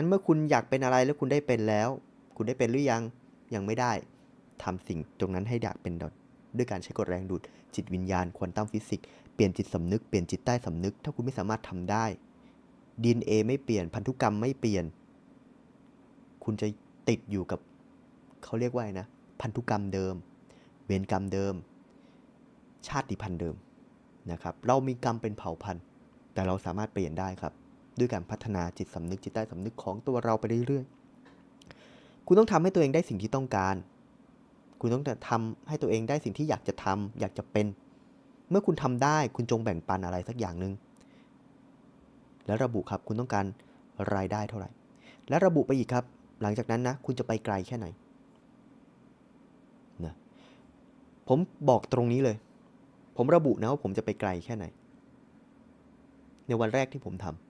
นั้นเมื่อคุณอยากเป็นอะไรแล้วคุณได้เป็นแล้ว คุณได้เป็นหรือยังยังไม่ได้ทำสิ่งตรงนั้นให้อยากเป็นด้วยการใช้กฎแรงดูดจิตวิญญาณควอนตัมฟิสิกส์เปลี่ยนจิตสำนึกเปลี่ยนจิตใต้สำนึก ถ้าคุณไม่สามารถทำได้ดีเอไม่เปลี่ยนพันธุกรรมไม่เปลี่ยน คุณจะติดอยู่กับเขาเรียกว่าไงนะ พันธุกรรมเดิม เวรกรรมเดิม ชาติพันธุ์เดิมนะครับ เรามีกรรมเป็นเผ่าพันธุ์ แต่เราสามารถเปลี่ยนได้ครับ ด้วยการพัฒนาจิตสำนึกจิตใต้สำนึกของตัวเราไปเรื่อยๆ คุณต้องทำให้ตัวเองได้สิ่งที่ต้องการ คุณต้องทำให้ตัวเองได้สิ่งที่อยากจะทำอยากจะเป็น เมื่อคุณทำได้คุณจงแบ่งปันอะไรสักอย่างหนึ่งแล้วระบุครับคุณต้องการรายได้เท่าไหร่ และระบุไปอีกครับ หลังจากนั้นนะคุณจะไปไกลแค่ไหนนะผมบอกตรงนี้เลย ผมระบุนะว่าผมจะไปไกลแค่ไหน ในวันแรกที่ผมทำ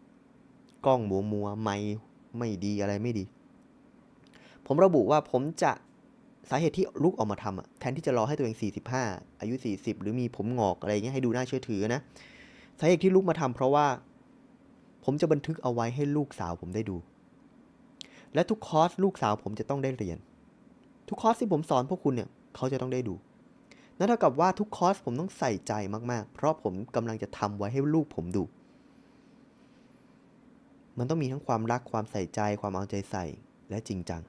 กล้องมัวมัวไม่ไม่ดีอะไรไม่ดี ผมระบุว่าผมจะสาเหตุที่ลุกออกมาทำอะแทนที่จะรอให้ตัวเอง 45 อายุ 40 หรือมีผมงอกอะไรเงี้ยให้ดูน่าเชื่อถือนะสาเหตุที่ลุกมาทำเพราะว่า ผมจะบันทึกเอาไว้ให้ลูกสาวผมได้ดู และทุกคอร์สลูกสาวผมจะต้องได้เรียน ทุกคอร์สที่ผมสอนพวกคุณเนี่ยเขาจะต้องได้ดูนั่นเท่ากับว่าทุกคอร์สผมต้องใส่ใจมากๆ เพราะผมกำลังจะทำไว้ให้ลูกผมดู มันต้องมีทั้งความรักความใส่ใจความเอาใจใส่และจริงจัง